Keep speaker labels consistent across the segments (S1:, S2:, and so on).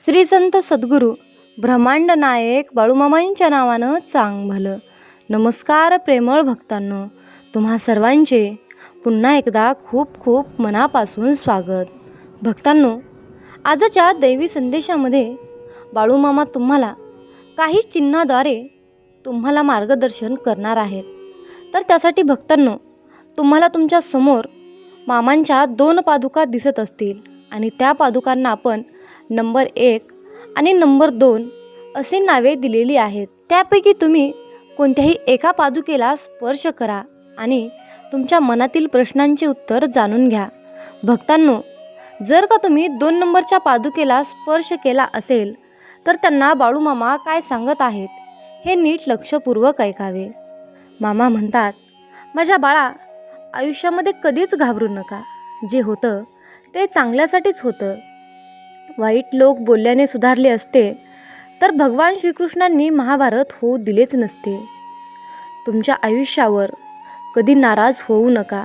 S1: श्री संत सद्गुरू ब्रह्मांड नायक बाळूमामांच्या नावानं चांग भलं. नमस्कार प्रेमळ भक्तांनो तुम्हा सर्वांचे पुन्हा एकदा खूप खूप मनापासून स्वागत. भक्तांनो आजच्या दैवी संदेशामध्ये बाळूमामा तुम्हाला काही चिन्हाद्वारे तुम्हाला मार्गदर्शन करणार आहेत. तर त्यासाठी भक्तांनो तुम्हाला तुमच्यासमोर मामांच्या दोन पादुका दिसत असतील आणि त्या पादुकांना आपण नंबर एक आणि नंबर दोन असे नावे दिलेली आहेत. त्यापैकी तुम्ही कोणत्याही एका पादुकेला स्पर्श करा आणि तुमच्या मनातील प्रश्नांचे उत्तर जाणून घ्या. भक्तांनो जर का तुम्ही दोन नंबरच्या पादुकेला स्पर्श केला असेल तर त्यांना बाळूमामा काय सांगत आहेत हे नीट लक्षपूर्वक ऐकावे. मामा म्हणतात माझ्या बाळा आयुष्यामध्ये कधीच घाबरू नका. जे होतं ते चांगल्यासाठीच होतं. वाईट लोक बोलल्याने सुधारले असते तर भगवान श्रीकृष्णांनी महाभारत होऊ दिलेच नसते. तुमच्या आयुष्यावर कधी नाराज होऊ नका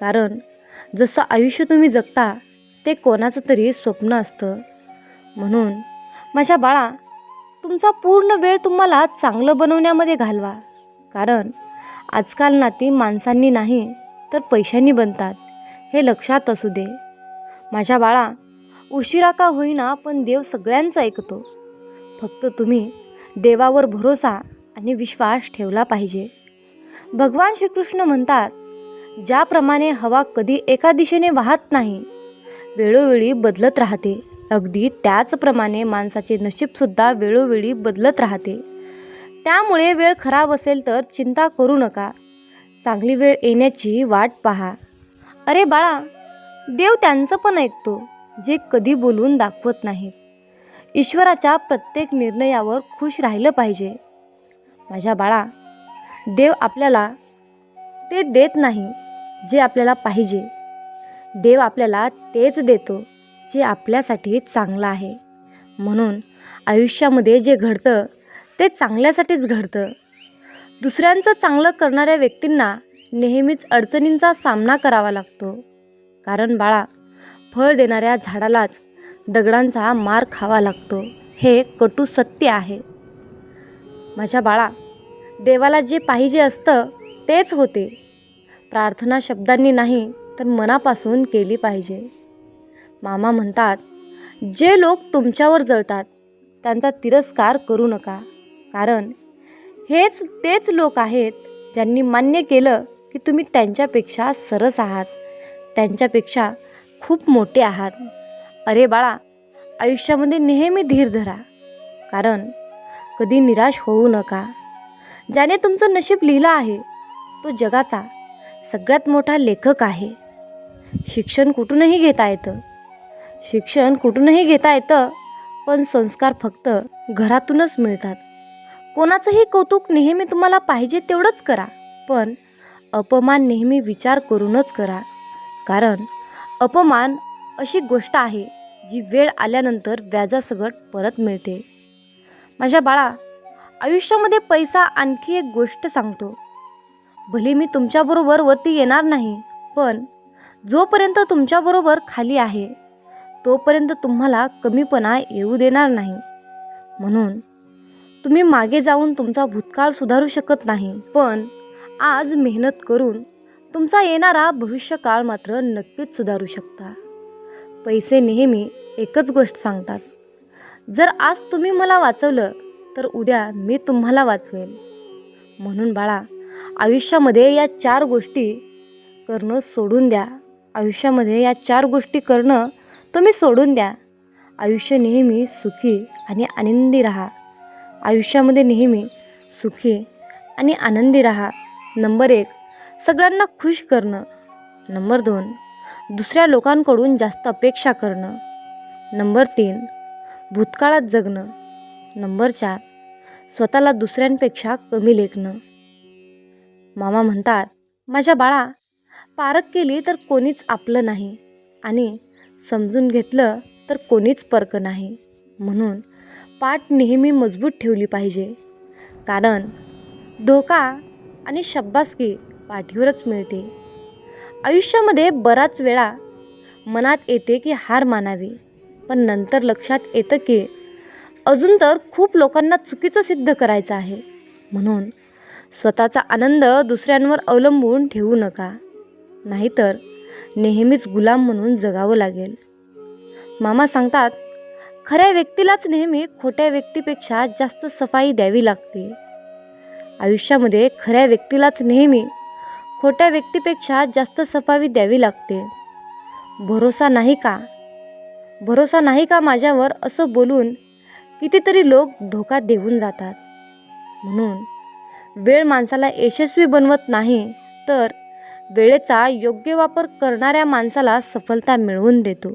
S1: कारण जसं आयुष्य तुम्ही जगता ते कोणाचं तरी स्वप्न असतं. म्हणून माझ्या बाळा तुमचा पूर्ण वेळ तुम्हाला चांगलं बनवण्यामध्ये घालवा कारण आजकाल नाती माणसांनी नाही तर पैशांनी बनतात हे लक्षात असू दे. माझ्या बाळा उशिरा का होईना पण देव सगळ्यांचा ऐकतो. फक्त तुम्ही देवावर भरोसा आणि विश्वास ठेवला पाहिजे. भगवान श्रीकृष्ण म्हणतात ज्याप्रमाणे हवा कधी एका दिशेने वाहत नाही वेळोवेळी बदलत राहते. अगदी त्याचप्रमाणे माणसाचे नशीबसुद्धा वेळोवेळी बदलत राहते. त्यामुळे वेळ खराब असेल तर चिंता करू नका. चांगली वेळ येण्याची वाट पहा. अरे बाळा देव त्यांचं पण ऐकतो. जे कधी बोलून दाखवत नाहीत. ईश्वराच्या प्रत्येक निर्णयावर खुश राहिलं पाहिजे. माझ्या बाळा देव आपल्याला ते देत नाही जे आपल्याला पाहिजे. देव आपल्याला तेच देतो जे आपल्यासाठी चांगलं आहे. म्हणून आयुष्यामध्ये जे घडतं ते चांगल्यासाठीच घडतं. दुसऱ्यांचं चांगलं करणाऱ्या व्यक्तींना नेहमीच अडचणींचा सामना करावा लागतो. कारण बाळा फळ देणाऱ्या झाडालाच दगडांचा मार खावा लागतो. हे कटू सत्य आहे. माझ्या बाळा देवाला जे पाहिजे असतं तेच होते. प्रार्थना शब्दांनी नाही तर मनापासून केली पाहिजे. मामा म्हणतात जे लोक तुमच्यावर जळतात त्यांचा तिरस्कार करू नका. कारण हेच तेच लोक आहेत ज्यांनी मान्य केलं की तुम्ही त्यांच्यापेक्षा सरस आहात. त्यांच्यापेक्षा खूप मोठे आहात. अरे बाळा आयुष्यामध्ये नेहमी धीर धरा. कारण कधी निराश होऊ नका. ज्याने तुमचं नशीब लिहिलं आहे तो जगाचा सगळ्यात मोठा लेखक आहे. शिक्षण कुठूनही घेता येतं. शिक्षण कुठूनही घेता येतं पण संस्कार फक्त घरातूनच मिळतात. कोणाचंही कौतुक नेहमी तुम्हाला पाहिजे तेवढंच करा पण अपमान नेहमी विचार करूनच करा. कारण अपमान अशी गोष्ट आहे जी वेळ आल्यानंतर व्याजासकट परत मिळते. माझ्या बाळा आयुष्यामध्ये पैसा आणखी एक गोष्ट सांगतो. भले मी तुमच्याबरोबर वरती येणार नाही पण जोपर्यंत तुमच्याबरोबर खाली आहे तोपर्यंत तुम्हाला कमीपणा येऊ देणार नाही. म्हणून तुम्ही मागे जाऊन तुमचा भूतकाळ सुधारू शकत नाही पण आज मेहनत करून तुमचा येणारा भविष्यकाळ मात्र नक्कीच सुधारू शकता. पैसे नेहमी एकच गोष्ट सांगतात. जर आज तुम्ही मला वाचवलं तर उद्या मी तुम्हाला वाचवेन. म्हणून बाळा आयुष्यामध्ये या चार गोष्टी करणं सोडून द्या. आयुष्यामध्ये या चार गोष्टी करणं तुम्ही सोडून द्या. आयुष्य नेहमी सुखी आणि आनंदी राहा. आयुष्यामध्ये नेहमी सुखी आणि आनंदी राहा. नंबर एक सगळ्यांना खुश करणं. नंबर दोन दुसऱ्या लोकांकडून जास्त अपेक्षा करणं. नंबर तीन भूतकाळात जगणं. नंबर चार स्वतःला दुसऱ्यांपेक्षा कमी लेखणं. मामा म्हणतात माझ्या बाळा पारख केली तर कोणीच आपलं नाही आणि समजून घेतलं तर कोणीच परक नाही. म्हणून पाठ नेहमी मजबूत ठेवली पाहिजे. कारण धोका आणि शब्बासकी पाठीवरच मिळते. आयुष्यामध्ये बराच वेळा मनात येते की हार मानावी पण नंतर लक्षात येतं की अजून तर खूप लोकांना चुकीचं सिद्ध करायचं आहे. म्हणून स्वतःचा आनंद दुसऱ्यांवर अवलंबून ठेवू नका. नाहीतर नेहमीच गुलाम म्हणून जगावं लागेल. मामा सांगतात खऱ्या व्यक्तीलाच नेहमी खोट्या व्यक्तीपेक्षा जास्त सफाई द्यावी लागते. आयुष्यामध्ये खऱ्या व्यक्तीलाच नेहमी खोट्या व्यक्तीपेक्षा जास्त सफावी द्यावी लागते. भरोसा नाही का? भरोसा नाही का माझ्यावर असं बोलून कितीतरी लोक धोका देऊन जातात. म्हणून वेळ माणसाला यशस्वी बनवत नाही तर वेळेचा योग्य वापर करणाऱ्या माणसाला सफलता मिळवून देतो.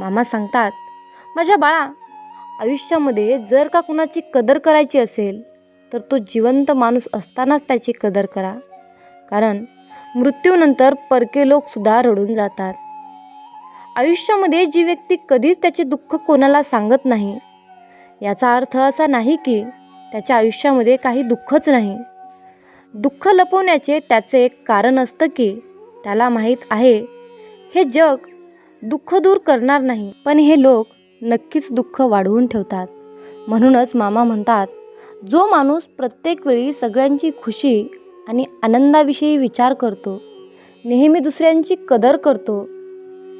S1: मामा सांगतात माझ्या बाळा आयुष्यामध्ये जर का कुणाची कदर करायची असेल तर तो जिवंत माणूस असतानाच त्याची कदर करा. कारण मृत्यूनंतर परके लोकसुद्धा रडून जातात. आयुष्यामध्ये जी व्यक्ती कधीच त्याचे दुःख कोणाला सांगत नाही याचा अर्थ असा नाही की त्याच्या आयुष्यामध्ये काही दुःखच नाही. दुःख लपवण्याचे त्याचे एक कारण असतं की त्याला माहीत आहे हे जग दुःख दूर करणार नाही पण हे लोक नक्कीच दुःख वाढवून ठेवतात. म्हणूनच मामा म्हणतात जो माणूस प्रत्येक वेळी सगळ्यांची खुशी आणि आनंदाविषयी विचार करतो. नेहमी दुसऱ्यांची कदर करतो.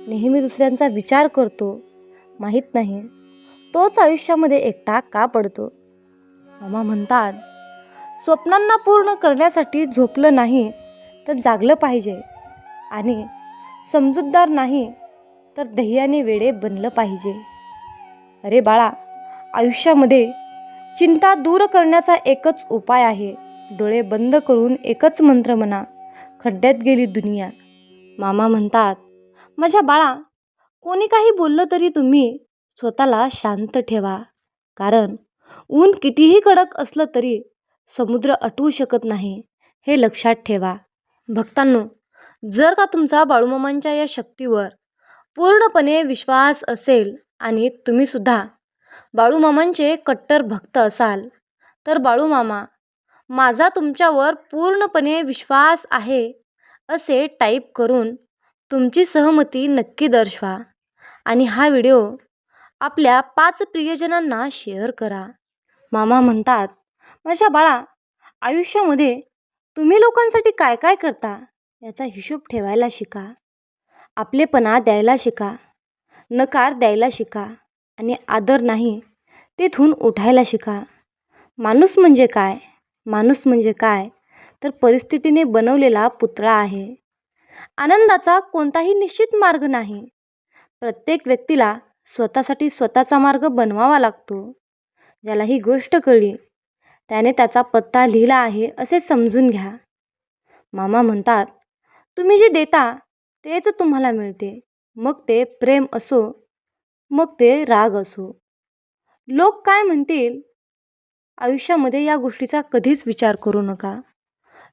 S1: नेहमी दुसऱ्यांचा विचार करतो. माहीत नाही. तोच आयुष्यामध्ये एकटा का पडतो? मामा म्हणतात स्वप्नांना पूर्ण करण्यासाठी झोपलं नाही तर जागलं पाहिजे आणि समजूतदार नाही तर ध्येयाने वेडे बनलं पाहिजे. अरे बाळा आयुष्यामध्ये चिंता दूर करण्याचा एकच उपाय आहे. डोळे बंद करून एकच मंत्र म्हणा. खड्ड्यात गेली दुनिया. मामा म्हणतात माझ्या बाळा कोणी काही बोललं तरी तुम्ही स्वतःला शांत ठेवा. कारण ऊन कितीही कडक असलं तरी समुद्र अटवू शकत नाही हे लक्षात ठेवा. भक्तांनो जर का तुमचा बाळूमामांच्या या शक्तीवर पूर्णपणे विश्वास असेल आणि तुम्हीसुद्धा बाळूमामांचे कट्टर भक्त असाल तर बाळूमामा माझा तुमच्यावर पूर्णपणे विश्वास आहे असे टाईप करून तुमची सहमती नक्की दर्शवा. आणि हा व्हिडिओ आपल्या पाच प्रियजनांना शेअर करा. मामा म्हणतात माझ्या बाळा आयुष्यामध्ये तुम्ही लोकांसाठी काय काय करता याचा हिशोब ठेवायला शिका. आपलेपणा द्यायला शिका. नकार द्यायला शिका. आणि आदर नाही तेथून उठायला शिका. माणूस म्हणजे काय? माणूस म्हणजे काय? तर परिस्थितीने बनवलेला पुतळा आहे. आनंदाचा कोणताही निश्चित मार्ग नाही. प्रत्येक व्यक्तीला स्वतःसाठी स्वतःचा मार्ग बनवावा लागतो. ज्याला ही गोष्ट कळली त्याने त्याचा पत्ता लिहिला आहे असे समजून घ्या. मामा म्हणतात तुम्ही जे देता तेच तुम्हाला मिळते. मग ते प्रेम असो मग ते राग असो. लोक काय म्हणतील? आयुष्यामध्ये या गोष्टीचा कधीच विचार करू नका.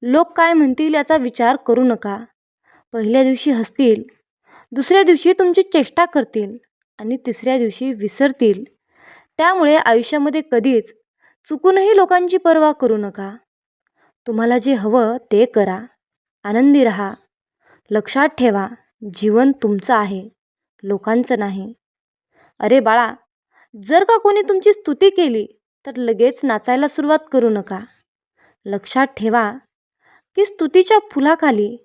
S1: लोक काय म्हणतील याचा विचार करू नका. पहिल्या दिवशी हसतील दुसऱ्या दिवशी तुमची चेष्टा करतील आणि तिसऱ्या दिवशी विसरतील. त्यामुळे आयुष्यामध्ये कधीच चुकूनही लोकांची पर्वा करू नका. तुम्हाला जे हवं ते करा. आनंदी राहा. लक्षात ठेवा जीवन तुमचं आहे लोकांचं नाही. अरे बाळा जर का कोणी तुमची स्तुती केली तर लगेच नाचायला सुरुवात करू नका. लक्षात ठेवा की स्तुतीच्या फुलाखाली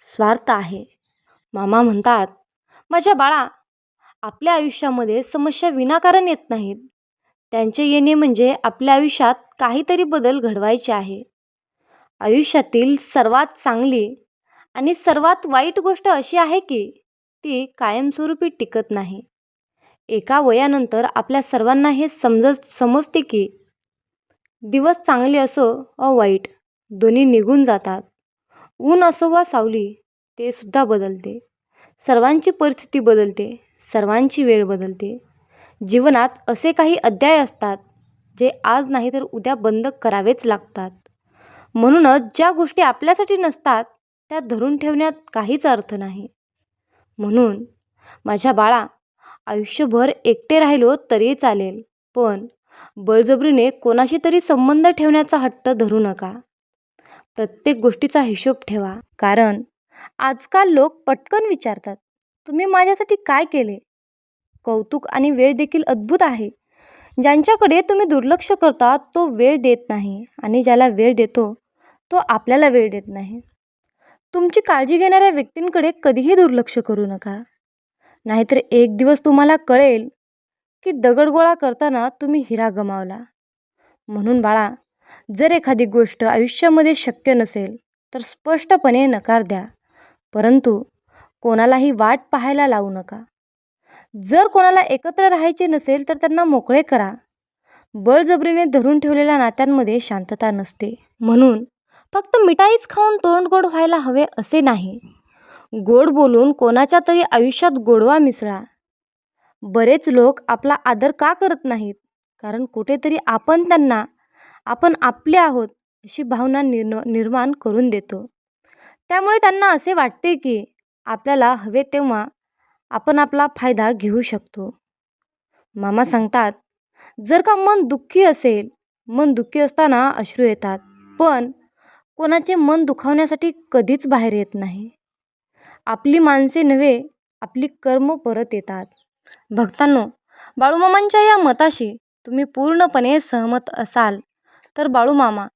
S1: स्वार्थ आहे. मामा म्हणतात माझ्या बाळा आपल्या आयुष्यामध्ये समस्या विनाकारण येत नाहीत. त्यांचे येणे म्हणजे आपल्या आयुष्यात काहीतरी बदल घडवायचे आहे. आयुष्यातील सर्वात चांगली आणि सर्वात वाईट गोष्ट अशी आहे की ती कायमस्वरूपी टिकत नाही. एका वयानंतर आपल्या सर्वांना हे समजत समजते की दिवस चांगले असो व वाईट दोन्ही निघून जातात. ऊन असो वा सावली ते सुद्धा बदलते. सर्वांची परिस्थिती बदलते सर्वांची वेळ बदलते. जीवनात असे काही अध्याय असतात जे आज नाही तर उद्या बंद करावेच लागतात. म्हणूनच ज्या गोष्टी आपल्यासाठी नसतात त्या धरून ठेवण्यात काहीच अर्थ नाही. म्हणून माझ्या बाळा आयुष्यभर एकटे राहिलो तरी चालेल. पण बळजबरीने कोणाशी तरी संबंध ठेवण्याचा हट्ट धरू नका. प्रत्येक गोष्टीचा हिशोब ठेवा. कारण आजकाल लोक पटकन विचारतात तुम्ही माझ्यासाठी काय केले? कौतुक आणि वेळ देखील अद्भुत आहे. ज्यांच्याकडे तुम्ही दुर्लक्ष करता तो वेळ देत नाही आणि ज्याला वेळ देतो तो आपल्याला वेळ देत नाही. तुमची काळजी घेणाऱ्या व्यक्तींकडे कधीही दुर्लक्ष करू नका. नाहीतर एक दिवस तुम्हाला कळेल की दगडगोळा करताना तुम्ही हिरा गमावला. म्हणून बाळा जर एखादी गोष्ट आयुष्यामध्ये शक्य नसेल तर स्पष्टपणे नकार द्या. परंतु कोणालाही वाट पाहायला लावू नका. जर कोणाला एकत्र राहायचे नसेल तर त्यांना मोकळे करा. बळजबरीने धरून ठेवलेल्या नात्यांमध्ये शांतता नसते. म्हणून फक्त मिठाईच खाऊन तोंड गोड व्हायला हवे असे नाही. गोड बोलून कोणाच्या तरी आयुष्यात गोडवा मिसळा. बरेच लोक आपला आदर का करत नाहीत? कारण कुठेतरी आपण त्यांना आपण आपले आहोत अशी भावना निर्न निर्माण करून देतो. त्यामुळे त्यांना असे वाटते की आपल्याला हवे तेव्हा आपण आपला फायदा घेऊ शकतो. मामा सांगतात जर का मन दुःखी असेल मन दुःखी असताना अश्रू येतात. पण कोणाचे मन दुखावण्यासाठी कधीच बाहेर येत नाही. आपली माणसे नव्हे आपली कर्म परत येतात. भक्तांनो बाळूमामांच्या या मताशी तुम्ही पूर्णपणे सहमत असाल तर बाळूमामा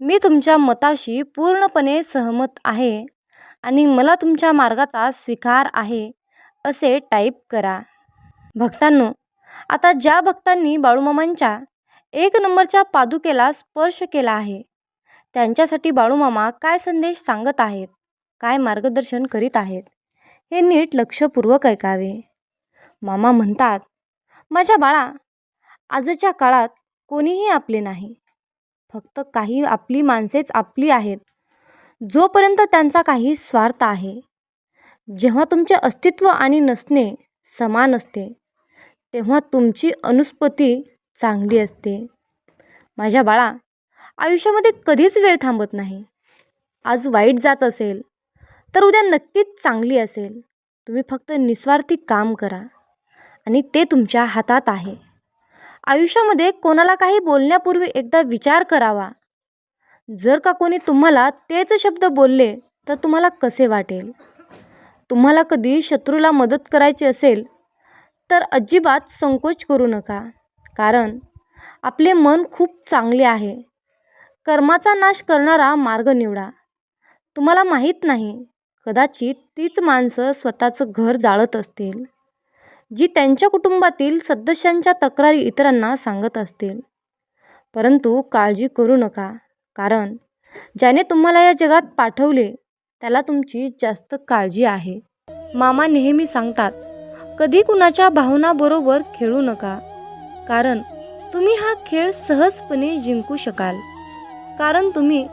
S1: मी तुमच्या मताशी पूर्णपणे सहमत आहे आणि मला तुमच्या मार्गाचा स्वीकार आहे असे टाईप करा. भक्तांनो आता ज्या भक्तांनी बाळूमामांच्या एक नंबरच्या पादुकेला स्पर्श केला आहे त्यांच्यासाठी बाळूमामा काय संदेश सांगत आहेत? काय मार्गदर्शन करीत आहेत? हे नीट लक्षपूर्वक ऐकावे. मामा म्हणतात माझ्या बाळा आजच्या काळात कोणीही आपले नाही. फक्त काही आपली माणसेच आपली आहेत. जोपर्यंत त्यांचा काही स्वार्थ आहे. जेव्हा तुमचे अस्तित्व आणि नसणे समान असते तेव्हा तुमची अनुस्पती चांगली असते. माझ्या बाळा आयुष्यामध्ये कधीच वेळ थांबत नाही. आज वाईट जात असेल तर उद्या नक्कीच चांगली असेल. तुम्ही फक्त निस्वार्थी काम करा. आणि ते तुमच्या हातात आहे. आयुष्यामध्ये कोणाला काही बोलण्यापूर्वी एकदा विचार करावा. जर का कोणी तुम्हाला तेच शब्द बोलले तर तुम्हाला कसे वाटेल? तुम्हाला कधी शत्रूला मदत करायची असेल तर अजिबात संकोच करू नका. कारण आपले मन खूप चांगले आहे. कर्माचा नाश करणारा मार्ग निवडा. तुम्हाला माहीत नाही कदाचित तीच माणसं स्वतःचं घर जाळत असतील जी त्यांच्या कुटुंबातील सदस्यांच्या तक्रारी इतरांना सांगत असतील. परंतु काळजी करू नका कारण ज्याने तुम्हाला या जगात पाठवले त्याला तुमची जास्त काळजी आहे. मामा नेहमी सांगतात कधी कुणाच्या भावनाबरोबर खेळू नका कारण तुम्ही हा खेळ सहजपणे जिंकू शकाल. कारण तुम्ही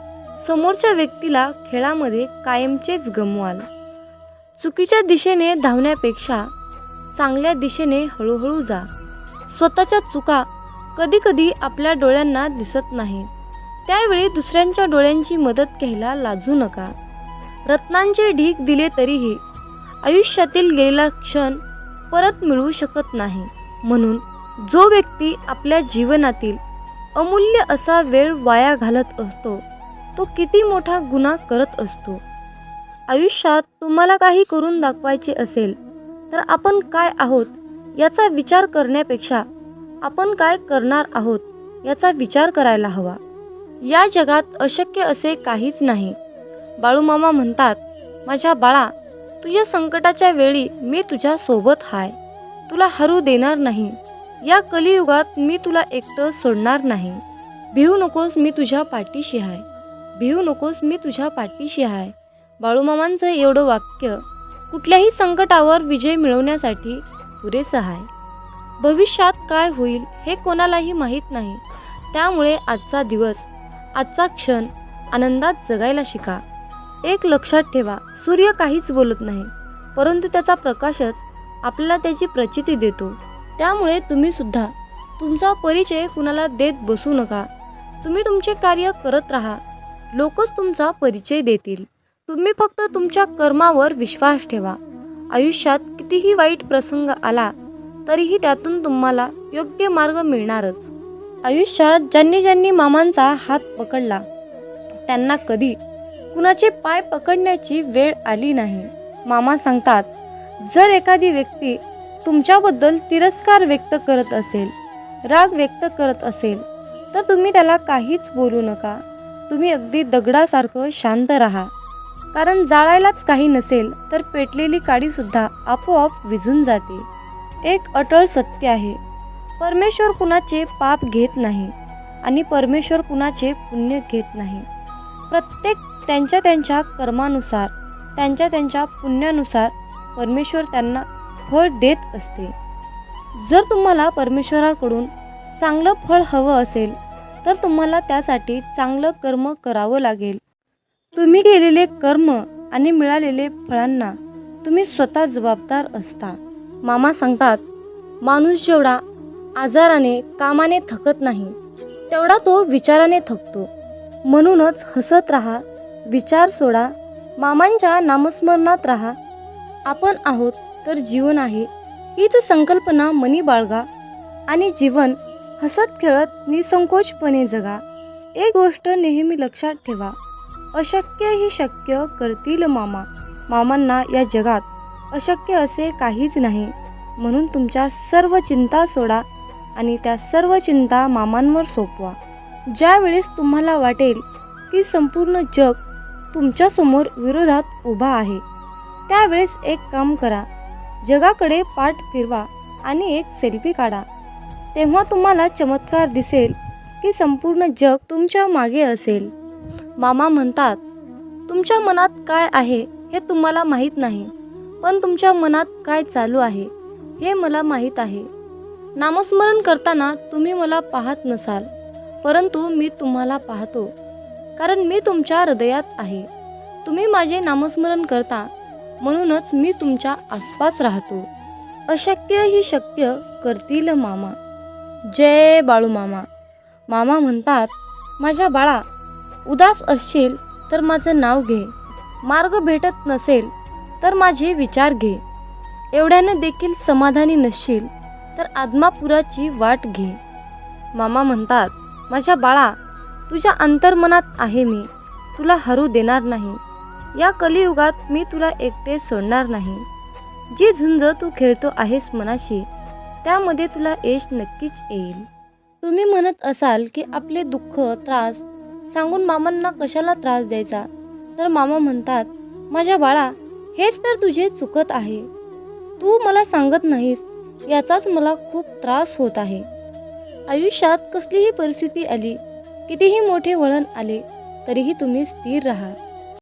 S1: समोरच्या व्यक्तीला खेळामध्ये कायमचेच गमवाल. चुकीच्या दिशेने धावण्यापेक्षा चांगल्या दिशेने हळूहळू जा. स्वतःच्या चुका कधीकधी आपल्या डोळ्यांना दिसत नाहीत त्यावेळी दुसऱ्यांच्या डोळ्यांची मदत घ्यायला लाजू नका. रत्नांचे ढीक दिले तरीही आयुष्यातील गेलेला क्षण परत मिळू शकत नाही. म्हणून जो व्यक्ती आपल्या जीवनातील अमूल्य असा वेळ वाया घालत असतो तो किती मोठा गुन्हा करत असतो. आयुष्यात तुम्हाला काही करून दाखवायचे असेल तर आपण काय आहोत याचा विचार करण्यापेक्षा आपण काय करणार आहोत याचा विचार करायला हवा. या जगात अशक्य असे काहीच नाही. बाळूमामा म्हणतात माझ्या बाळा तुझ्या संकटाच्या वेळी मी तुझ्या सोबत हाय. तुला हरू देणार नाही. या कलियुगात मी तुला एकटं सोडणार नाही. भिवू नकोस मी तुझ्या पाठीशी आहे भिवू नकोस मी तुझ्या पाठीशी आहे. बाळूमामांचं एवढं वाक्य कुठल्याही संकटावर विजय मिळवण्यासाठी पुरेसं आहे. भविष्यात काय होईल हे कोणालाही माहीत नाही. त्यामुळे आजचा दिवस आजचा क्षण आनंदात जगायला शिका. एक लक्षात ठेवा सूर्य काहीच बोलत नाही परंतु त्याचा प्रकाशच आपल्याला त्याची प्रचिती देतो. त्यामुळे तुम्ही सुद्धा तुमचा परिचय कुणाला देत बसू नका. तुम्ही तुमचे कार्य करत राहा. लोकच तुमचा परिचय देतील. तुम्ही फक्त तुमच्या कर्मावर विश्वास ठेवा. आयुष्यात कितीही वाईट प्रसंग आला तरीही त्यातून तुम्हाला योग्य मार्ग मिळणारच. आयुष्यात ज्यांनी ज्यांनी मामांचा हात पकडला त्यांना कधी कुणाचे पाय पकडण्याची वेळ आली नाही. मामा सांगतात जर एखादी व्यक्ती तुमच्याबद्दल तिरस्कार व्यक्त करत असेल राग व्यक्त करत असेल तर तुम्ही त्याला काहीच बोलू नका. तुम्ही अगदी दगडासारखं शांत राहा. कारण जाळायलाच काही नसेल तर पेटलेली काडीसुद्धा आपोआप विझून जाते. एक अटळ सत्य आहे. परमेश्वर कुणाचे पाप घेत नाही आणि परमेश्वर कुणाचे पुण्य घेत नाही. प्रत्येक त्यांच्या त्यांच्या कर्मानुसार त्यांच्या त्यांच्या पुण्यानुसार परमेश्वर त्यांना फळ देत असते. जर तुम्हाला परमेश्वराकडून चांगलं फळ हवं असेल तर तुम्हाला त्यासाठी चांगलं कर्म करावं लागेल. तुम्ही केलेले कर्म आणि मिळालेले फळांना तुम्ही स्वतः जबाबदार असता. मामा सांगतात माणूस जेवढा आजाराने कामाने थकत नाही तेवढा तो विचाराने थकतो. म्हणूनच हसत राहा विचार सोडा मामांच्या नामस्मरणात राहा. आपण आहोत तर जीवन आहे हीच संकल्पना मनी बाळगा आणि जीवन हसत खेळत निसंकोचपणे जगा. एक गोष्ट नेहमी लक्षात ठेवा. अशक्य ही शक्य करतील मामा. मामांना या जगात अशक्य असे काहीच नाही. म्हणून तुमच्या सर्व चिंता सोडा आणि त्या सर्व चिंता मामांवर सोपवा. ज्यावेळेस तुम्हाला वाटेल की संपूर्ण जग तुमच्यासमोर विरोधात उभा आहे त्यावेळेस एक काम करा. जगाकडे पाठ फिरवा आणि एक सेल्फी काढा. तेव्हा तुम्हाला चमत्कार दिसेल की संपूर्ण जग तुमच्या मागे असेल. मामा म्हणतात तुमच्या मनात काय आहे हे तुम्हाला माहीत नाही पण तुमच्या मनात काय चालू आहे हे मला माहीत आहे. नामस्मरण करताना तुम्ही मला पाहत नसाल परंतु मी तुम्हाला पाहतो कारण मी तुमच्या हृदयात आहे. तुम्ही माझे नामस्मरण करता म्हणूनच मी तुमच्या आसपास राहतो. अशक्य ही शक्य करतील मामा. जय बाळू मामा. मामा म्हणतात माझ्या बाळा उदास असशील तर माझं नाव घे. मार्ग भेटत नसेल तर माझे विचार घे. एवढ्यानं देखील समाधानी नसशील तर आदमापुराची वाट घे. मामा म्हणतात माझ्या बाळा तुझ्या अंतर्मनात आहे मी. तुला हरू देणार नाही. या कलियुगात मी तुला एकटे सोडणार नाही. जी झुंज तू खेळतो आहेस मनाशी त्यामध्ये तुला यश नक्कीच येईल. तुम्ही म्हणत असाल की आपले दुःख त्रास सांगून मामांना कशाला त्रास द्यायचा? तर मामा म्हणतात माझ्या बाळा हेच तर तुझे चुकत आहे. तू मला सांगत नाहीस याचाच मला खूप त्रास होत आहे. आयुष्यात कसलीही परिस्थिती आली कितीही मोठे वळण आले तरीही तुम्ही स्थिर राहा.